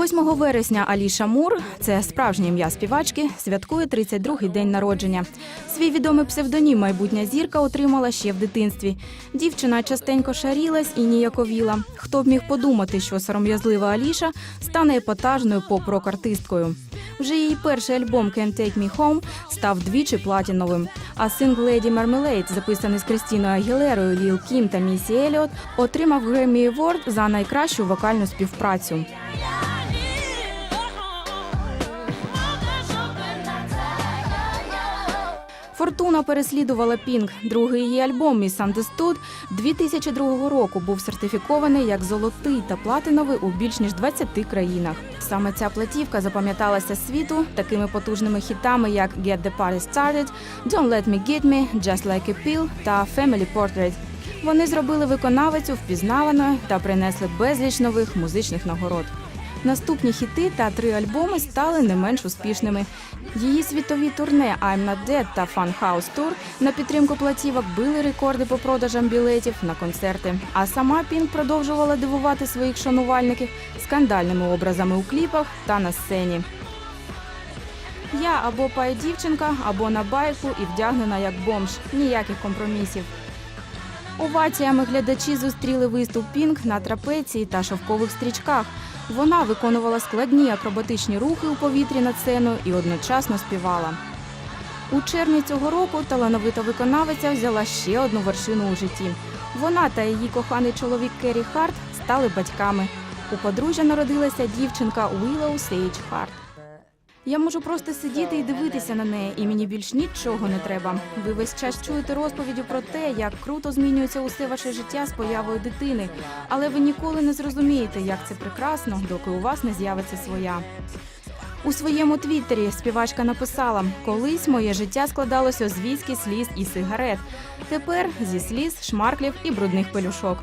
8 вересня Аліша Мур, це справжнє ім'я співачки, святкує 32-й день народження. Свій відомий псевдонім майбутня зірка отримала ще в дитинстві. Дівчина частенько шарілась і ніяковіла. Хто б міг подумати, що сором'язлива Аліша стане епатажною поп-рок-артисткою. Вже її перший альбом «Can't Take Me Home» став двічі платіновим. А сингл «Lady Marmalade», записаний з Кристіною Агілерою, Ліл Кім та Місі Еліот, отримав Grammy Award за найкращу вокальну співпрацю. Фортуна переслідувала Пінк. Другий її альбом «Misunderstood» 2002 року був сертифікований як золотий та платиновий у більш ніж 20 країнах. Саме ця платівка запам'яталася світу такими потужними хітами, як «Get the Party Started», «Don't Let Me Get Me», «Just Like a Pill» та «Family Portrait». Вони зробили виконавицю впізнаваною та принесли безліч нових музичних нагород. Наступні хіти та три альбоми стали не менш успішними. Її світові турне «I'm Not Dead» та «Fun House Tour» на підтримку платівок били рекорди по продажам білетів на концерти. А сама Пінк продовжувала дивувати своїх шанувальників скандальними образами у кліпах та на сцені. Я або пай дівчинка, або на байку і вдягнена як бомж. Ніяких компромісів. Оваціями глядачі зустріли виступ Пінк на трапеції та шовкових стрічках. Вона виконувала складні акробатичні рухи у повітрі над сценою і одночасно співала. У червні цього року талановита виконавиця взяла ще одну вершину у житті. Вона та її коханий чоловік Керрі Харт стали батьками. У подружжя народилася дівчинка Willow Сейдж Харт. Я можу просто сидіти і дивитися на неї, і мені більш нічого не треба. Ви весь час чуєте розповіді про те, як круто змінюється усе ваше життя з появою дитини, але ви ніколи не зрозумієте, як це прекрасно, доки у вас не з'явиться своя. У своєму твіттері співачка написала: колись моє життя складалося з віскі, сліз і сигарет. Тепер зі сліз, шмарклів і брудних пелюшок.